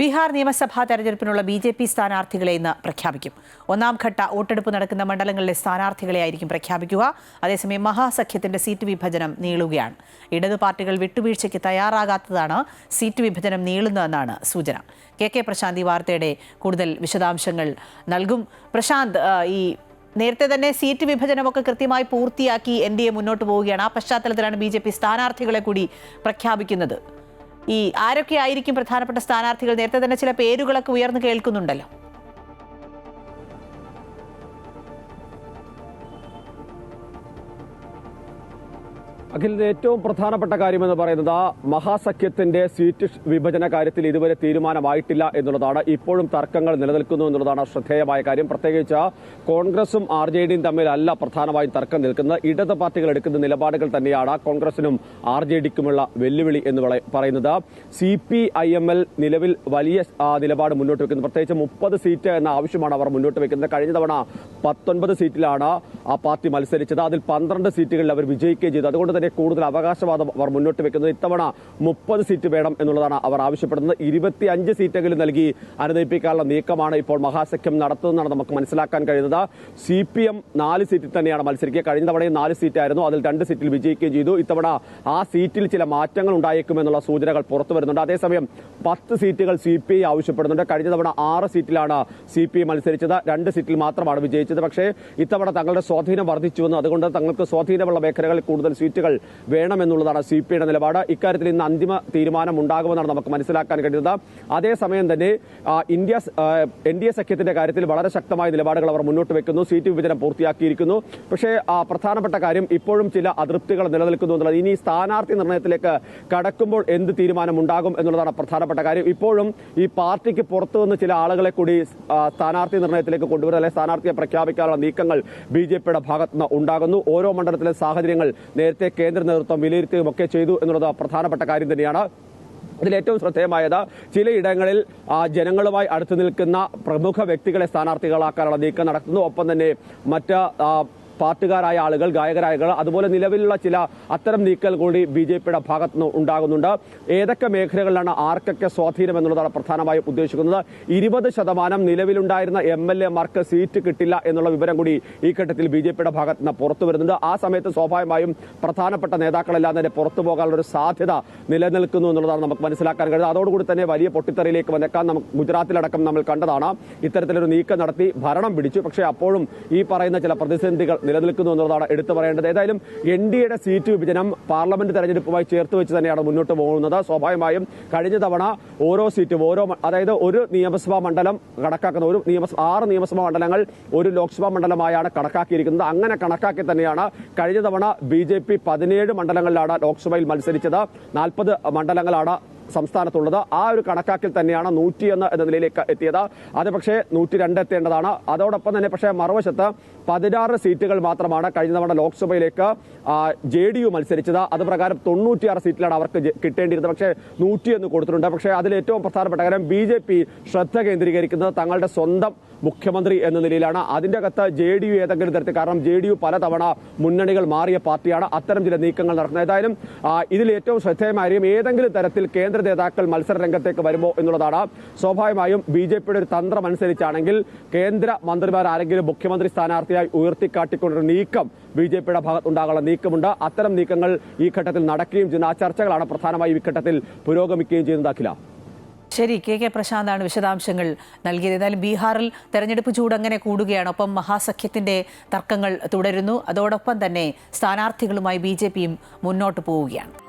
ബീഹാർ നിയമസഭാ തെരഞ്ഞെടുപ്പിനുള്ള B J P സ്ഥാനാർത്ഥികളെ ഇന്ന് പ്രഖ്യാപിക്കും. ഒന്നാം ഘട്ട വോട്ടെടുപ്പ് നടക്കുന്ന മണ്ഡലങ്ങളിലെ സ്ഥാനാർത്ഥികളെ ആയിരിക്കും പ്രഖ്യാപിക്കുക. അതേസമയം മഹാസഖ്യത്തിന്റെ സീറ്റ് വിഭജനം നീളുകയാണ്. ഇടതു പാർട്ടികൾ വിട്ടുവീഴ്ചയ്ക്ക് തയ്യാറാകാത്തതാണ് സീറ്റ് വിഭജനം നീളുന്നതെന്നാണ് സൂചന. കെ കെ പ്രശാന്ത് ഈ വാർത്തയുടെ കൂടുതൽ വിശദാംശങ്ങൾ നൽകും. പ്രശാന്ത് ഈ നേരത്തെ തന്നെ സീറ്റ് വിഭജനമൊക്കെ കൃത്യമായി പൂർത്തിയാക്കി എൻ ഡി എ മുന്നോട്ട് പോവുകയാണ്. ആ പശ്ചാത്തലത്തിലാണ് ബി ജെ പി സ്ഥാനാർത്ഥികളെ കൂടി പ്രഖ്യാപിക്കുന്നത്. ഈ ആരൊക്കെ ആയിരിക്കും പ്രധാനപ്പെട്ട സ്ഥാനാർത്ഥികൾ? നേരത്തെ തന്നെ ചില പേരുകളൊക്കെ ഉയർന്നു കേൾക്കുന്നുണ്ടല്ലോ. അഖിലിന്റെ ഏറ്റവും പ്രധാനപ്പെട്ട കാര്യമെന്ന് പറയുന്നത് മഹാസഖ്യത്തിന്റെ സീറ്റ് വിഭജന കാര്യത്തിൽ ഇതുവരെ തീരുമാനമായിട്ടില്ല എന്നുള്ളതാണ്. ഇപ്പോഴും തർക്കങ്ങൾ നിലനിൽക്കുന്നു എന്നുള്ളതാണ് ശ്രദ്ധേയമായ കാര്യം. പ്രത്യേകിച്ച് കോൺഗ്രസും ആർ ജെ ഡിയും തമ്മിലല്ല പ്രധാനമായും തർക്കം നിൽക്കുന്നത്. ഇടത് പാർട്ടികൾ എടുക്കുന്ന നിലപാടുകൾ തന്നെയാണ് കോൺഗ്രസിനും ആർ ജെ ഡിക്കുമുള്ള വെല്ലുവിളി എന്ന് പറയുന്നത്. C P I M L നിലവിൽ വലിയ നിലപാട് മുന്നോട്ട് വെക്കുന്നു. പ്രത്യേകിച്ച് മുപ്പത് സീറ്റ് എന്ന ആവശ്യമാണ് അവർ മുന്നോട്ട് വെക്കുന്നത്. കഴിഞ്ഞ തവണ പത്തൊൻപത് സീറ്റിലാണ് ആ പാർട്ടി മത്സരിച്ചത്. അതിൽ പന്ത്രണ്ട് സീറ്റുകളിൽ അവർ വിജയിക്കുകയും ചെയ്തു. അതുകൊണ്ട് തന്നെ കൂടുതൽ അവകാശവാദം അവർ മുന്നോട്ട് വെക്കുന്നത്. ഇത്തവണ മുപ്പത് സീറ്റ് വേണം എന്നുള്ളതാണ് അവർ ആവശ്യപ്പെടുന്നത്. ഇരുപത്തി അഞ്ച് സീറ്റെങ്കിലും നൽകി അനുദയിപ്പിക്കാനുള്ള നീക്കമാണ് ഇപ്പോൾ മഹാസഖ്യം നടത്തുന്നതെന്നാണ് നമുക്ക് മനസ്സിലാക്കാൻ കഴിയുന്നത്. സി പി എം നാല് സീറ്റിൽ തന്നെയാണ് മത്സരിക്കുക. കഴിഞ്ഞ തവണയും നാല് സീറ്റായിരുന്നു. അതിൽ രണ്ട് സീറ്റിൽ വിജയിക്കുകയും ചെയ്തു. ഇത്തവണ ആ സീറ്റിൽ ചില മാറ്റങ്ങൾ ഉണ്ടായേക്കുമെന്നുള്ള സൂചനകൾ പുറത്തു വരുന്നുണ്ട്. അതേസമയം പത്ത് സീറ്റുകൾ സി പി ഐ ആവശ്യപ്പെടുന്നുണ്ട്. കഴിഞ്ഞ തവണ ആറ് സീറ്റിലാണ് സി പി ഐ മത്സരിച്ചത്. രണ്ട് സീറ്റിൽ മാത്രമാണ് വിജയിച്ചത്. പക്ഷേ ഇത്തവണ തങ്ങളുടെ സ്വാധീനം വർദ്ധിച്ചുവെന്ന്. അതുകൊണ്ട് തങ്ങൾക്ക് സ്വാധീനമുള്ള മേഖലകളിൽ കൂടുതൽ സീറ്റുകൾ വേണമെന്നുള്ളതാണ് സി പി ഐയുടെ നിലപാട്. ഇക്കാര്യത്തിൽ ഇന്ന് അന്തിമ തീരുമാനം ഉണ്ടാകുമെന്നാണ് നമുക്ക് മനസ്സിലാക്കാൻ കഴിയുന്നത്. അതേസമയം തന്നെ ഇന്ത്യ എൻ ഡി എ സഖ്യത്തിന്റെ കാര്യത്തിൽ വളരെ ശക്തമായ നിലപാടുകൾ അവർ മുന്നോട്ട് വെക്കുന്നു. സീറ്റ് വിഭജനം പൂർത്തിയാക്കിയിരിക്കുന്നു. പക്ഷേ പ്രധാനപ്പെട്ട കാര്യം ഇപ്പോഴും ചില അതൃപ്തികൾ നിലനിൽക്കുന്നു എന്നുള്ളത്. ഇനി സ്ഥാനാർത്ഥി നിർണയത്തിലേക്ക് കടക്കുമ്പോൾ എന്ത് തീരുമാനം ഉണ്ടാകും എന്നുള്ളതാണ് പ്രധാനപ്പെട്ട കാര്യം. ഇപ്പോഴും ഈ പാർട്ടിക്ക് പുറത്തു നിന്ന് ചില ആളുകളെ കൂടി സ്ഥാനാർത്ഥി നിർണയത്തിലേക്ക് കൊണ്ടുവരുന്നത് അല്ലെങ്കിൽ സ്ഥാനാർത്ഥിയെ പ്രഖ്യാപിക്കാനുള്ള നീക്കങ്ങൾ ബി ജെ പിയുടെ ഭാഗത്തുനിന്ന് ഉണ്ടാകുന്നു. ഓരോ മണ്ഡലത്തിലെ സാഹചര്യങ്ങൾ നേരത്തെ കേന്ദ്ര നേതൃത്വം വിലയിരുത്തുകയും ഒക്കെ ചെയ്തു എന്നുള്ളത് പ്രധാനപ്പെട്ട കാര്യം തന്നെയാണ്. അതിൽ ഏറ്റവും ശ്രദ്ധേയമായത് ചിലയിടങ്ങളിൽ ജനങ്ങളുമായി അടുത്തു നിൽക്കുന്ന പ്രമുഖ വ്യക്തികളെ സ്ഥാനാർത്ഥികളാക്കാനുള്ള നീക്കം നടത്തുന്നു. ഒപ്പം തന്നെ മറ്റ് പാട്ടുകാരായ ആളുകൾ ഗായകരായ ആളുകൾ അതുപോലെ നിലവിലുള്ള ചില അത്തരം നീക്കൽ കൂടി ബി ജെ പിയുടെ ഭാഗത്തുനിന്ന് ഉണ്ടാകുന്നുണ്ട്. ഏതൊക്കെ മേഖലകളിലാണ് ആർക്കൊക്കെ സ്വാധീനം എന്നുള്ളതാണ് പ്രധാനമായും ഉദ്ദേശിക്കുന്നത്. ഇരുപത് ശതമാനം നിലവിലുണ്ടായിരുന്ന എം എൽ എമാർക്ക് സീറ്റ് കിട്ടില്ല എന്നുള്ള വിവരം കൂടി ഈ ഘട്ടത്തിൽ ബി ജെ പിയുടെ ഭാഗത്ത് നിന്ന് പുറത്തു വരുന്നുണ്ട്. ആ സമയത്ത് സ്വാഭാവികമായും പ്രധാനപ്പെട്ട നേതാക്കളെല്ലാം തന്നെ പുറത്തു പോകാനുള്ള ഒരു സാധ്യത നിലനിൽക്കുന്നു എന്നുള്ളതാണ് നമുക്ക് മനസ്സിലാക്കാൻ കഴിയുന്നത്. അതോടുകൂടി തന്നെ വലിയ പൊട്ടിത്തെറിയിലേക്ക് വന്നേക്കാൻ നമുക്ക് ഗുജറാത്തിലടക്കം നമ്മൾ കണ്ടതാണ്. ഇത്തരത്തിലൊരു നീക്കം നടത്തി ഭരണം പിടിച്ചു. പക്ഷേ അപ്പോഴും ഈ പറയുന്ന ചില പ്രതിസന്ധികൾ നിലനിൽക്കുന്നു എന്നുള്ളതാണ് എടുത്തു പറയേണ്ടത്. ഏതായാലും എൻ ഡി എയുടെ സീറ്റ് വിഭജനം പാർലമെന്റ് തെരഞ്ഞെടുപ്പുമായി ചേർത്ത് വെച്ച് തന്നെയാണ് മുന്നോട്ട് പോകുന്നത്. സ്വാഭാവികമായും കഴിഞ്ഞ തവണ ഓരോ സീറ്റും ഓരോ അതായത് ഒരു നിയമസഭാ മണ്ഡലം കണക്കാക്കുന്ന ഒരു നിയമസഭ ആറ് നിയമസഭാ മണ്ഡലങ്ങൾ ഒരു ലോക്സഭാ മണ്ഡലമായാണ് കണക്കാക്കിയിരിക്കുന്നത്. അങ്ങനെ കണക്കാക്കി തന്നെയാണ് കഴിഞ്ഞ തവണ ബി ജെ പി പതിനേഴ് മണ്ഡലങ്ങളിലാണ് ലോക്സഭയിൽ മത്സരിച്ചത്. നാൽപ്പത് മണ്ഡലങ്ങളാണ് സംസ്ഥാനത്തുള്ളത്. ആ ഒരു കണക്കാക്കിൽ തന്നെയാണ് നൂറ്റിയൊന്ന് എന്ന നിലയിലേക്ക് എത്തിയത്. അത് പക്ഷേ നൂറ്റി രണ്ട് എത്തേണ്ടതാണ്. അതോടൊപ്പം തന്നെ പക്ഷേ മറുവശത്ത് പതിനാറ് സീറ്റുകൾ മാത്രമാണ് കഴിഞ്ഞ തവണ ലോക്സഭയിലേക്ക് ജെ ഡി യു മത്സരിച്ചത്. അത് പ്രകാരം തൊണ്ണൂറ്റിയാറ് സീറ്റിലാണ് അവർക്ക് കിട്ടേണ്ടിയിരുന്നത്. പക്ഷേ നൂറ്റിയൊന്ന് കൊടുത്തിട്ടുണ്ട്. പക്ഷേ അതിൽ ഏറ്റവും പ്രധാനപ്പെട്ട കാര്യം ബി ജെ പി ശ്രദ്ധ കേന്ദ്രീകരിക്കുന്നത് തങ്ങളുടെ സ്വന്തം മുഖ്യമന്ത്രി എന്ന നിലയിലാണ്. അതിന്റെ അകത്ത് ജെ ഡി യു ഏതെങ്കിലും തരത്തിൽ കാരണം ജെ ഡി യു പലതവണ മുന്നണികൾ മാറിയ പാർട്ടിയാണ്. അത്തരം ചില നീക്കങ്ങൾ നടക്കുന്നത്. ഏതായാലും ഇതിൽ ഏറ്റവും ശ്രദ്ധേയമായ ഏതെങ്കിലും തരത്തിൽ കേന്ദ്ര നേതാക്കൾ മത്സര രംഗത്തേക്ക് വരുമോ എന്നുള്ളതാണ്. സ്വാഭാവികമായും ബി ജെ പിയുടെ ഒരു തന്ത്രം അനുസരിച്ചാണെങ്കിൽ കേന്ദ്ര മന്ത്രിമാർ ആരെങ്കിലും മുഖ്യമന്ത്രി സ്ഥാനാർത്ഥിയായി ഉയർത്തിക്കാട്ടിക്കൊണ്ടൊരു നീക്കം ബി ജെ പിയുടെ ഭാഗത്തുണ്ടാകാനുള്ള നീക്കമുണ്ട്. അത്തരം നീക്കങ്ങൾ ഈ ഘട്ടത്തിൽ നടക്കുകയും ചെയ്യുന്ന ആ ചർച്ചകളാണ് പ്രധാനമായും ഈ ഘട്ടത്തിൽ പുരോഗമിക്കുകയും ചെയ്യുന്നത് അഖില. ശരി കെ കെ പ്രശാന്താണ് വിശദാംശങ്ങൾ നൽകിയത്. എന്നാലും ബീഹാറിൽ തെരഞ്ഞെടുപ്പ് ചൂട് അങ്ങനെ കൂടുകയാണ്. ഒപ്പം മഹാസഖ്യത്തിന്റെ തർക്കങ്ങൾ തുടരുന്നു. അതോടൊപ്പം തന്നെ സ്ഥാനാർത്ഥികളുമായി ബി മുന്നോട്ട് പോവുകയാണ്.